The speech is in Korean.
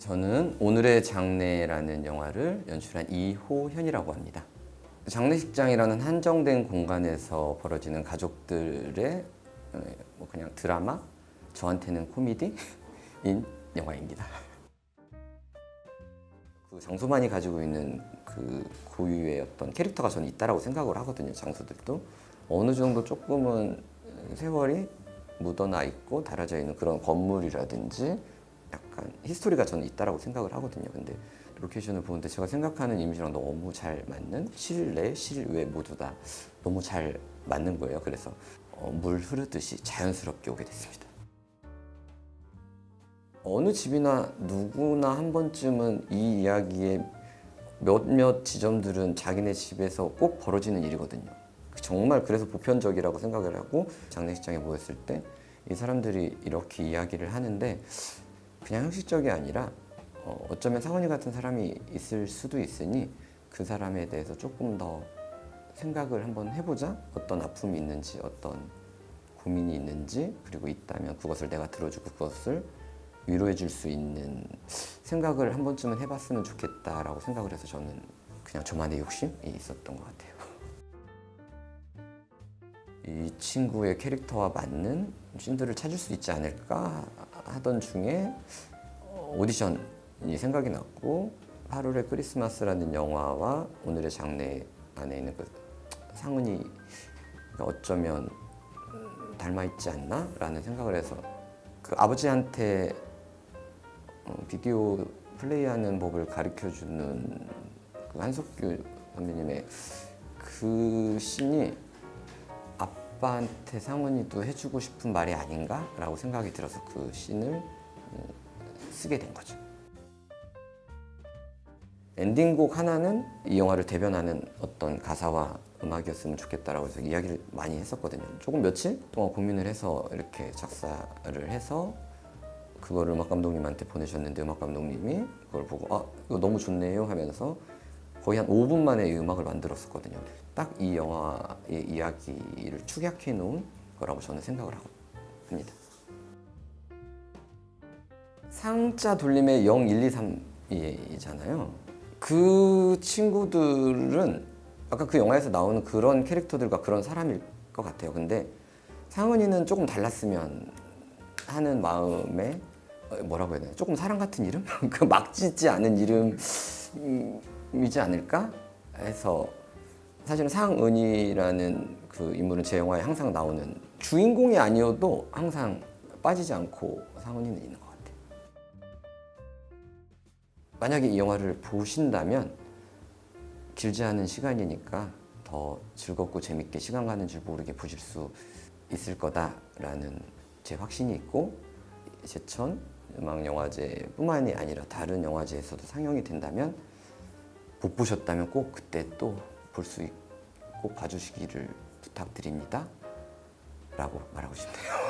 저는 오늘의 장례라는 영화를 연출한 이호현이라고 합니다. 장례식장이라는 한정된 공간에서 벌어지는 가족들의 어, 뭐 그냥 드라마, 저한테는 코미디인 영화입니다. 그 장소만이 가지고 있는 그 고유의 어떤 캐릭터가 저는 있다라고 생각을 하거든요. 장소들도 어느 정도 조금은 세월이 묻어나 있고 달아져 있는 그런 건물이라든지 약간 히스토리가 저는 있다라고 생각을 하거든요. 근데 로케이션을 보는데 제가 생각하는 이미지랑 너무 잘 맞는 실내, 실외 모두 다 너무 잘 맞는 거예요. 그래서 어, 물 흐르듯이 자연스럽게 오게 됐습니다. 어느 집이나 누구나 한 번쯤은 이 이야기의 몇몇 지점들은 자기네 집에서 꼭 벌어지는 일이거든요. 정말 그래서 보편적이라고 생각을 하고 장례식장에 모였을 때 이 사람들이 이렇게 이야기를 하는데 그냥 형식적이 아니라 어, 어쩌면 상원이 같은 사람이 있을 수도 있으니 그 사람에 대해서 조금 더 생각을 한번 해보자. 어떤 아픔이 있는지, 어떤 고민이 있는지, 그리고 있다면 그것을 내가 들어주고 그것을 위로해 줄 수 있는 생각을 한 번쯤은 해봤으면 좋겠다라고 생각을 해서 저는 그냥 저만의 욕심이 있었던 것 같아요. 이 친구의 캐릭터와 맞는 씬들을 찾을 수 있지 않을까 하던 중에 어, 오디션이 생각이 났고 8월의 크리스마스라는 영화와 오늘의 장례 안에 있는 그 상은이가 어쩌면 닮아 있지 않나라는 생각을 해서 그 아버지한테 어, 비디오 플레이하는 법을 가르쳐 주는 그 한석규 선배님의 그 씬이 아빠한테 상훈이도 해주고 싶은 말이 아닌가 라고 생각이 들어서 그 씬을 음, 쓰게 된 거죠. 엔딩곡 하나는 이 영화를 대변하는 어떤 가사와 음악이었으면 좋겠다라고 해서 이야기를 많이 했었거든요. 조금 며칠 동안 고민을 해서 이렇게 작사를 해서 그거를 음악 감독님한테 보내셨는데 음악 감독님이 그걸 보고 아 이거 너무 좋네요 하면서 거의 한 5분 만에 이 음악을 만들었었거든요. 딱 이 영화의 이야기를 축약해 놓은 거라고 저는 생각을 합니다. 상자 돌림의 0, 1, 2, 3이잖아요. 그 친구들은 아까 그 영화에서 나오는 그런 캐릭터들과 그런 사람일 것 같아요. 근데 상은이는 조금 달랐으면 하는 마음에 어, 뭐라고 해야 되나 조금 사랑 같은 이름? 그 막 짓지 않은 이름이지 않을까 해서 사실은 상은이라는 그 인물은 제 영화에 항상 나오는 주인공이 아니어도 항상 빠지지 않고 상은이는 있는 것 같아요. 만약에 이 영화를 보신다면 길지 않은 시간이니까 더 즐겁고 재밌게 시간 가는 줄 모르게 보실 수 있을 거다라는 제 확신이 있고 제천 음악영화제뿐만이 아니라 다른 영화제에서도 상영이 된다면 못 보셨다면 꼭 그때 또 볼 수 있고 봐주시기를 부탁드립니다. 라고 말하고 싶네요.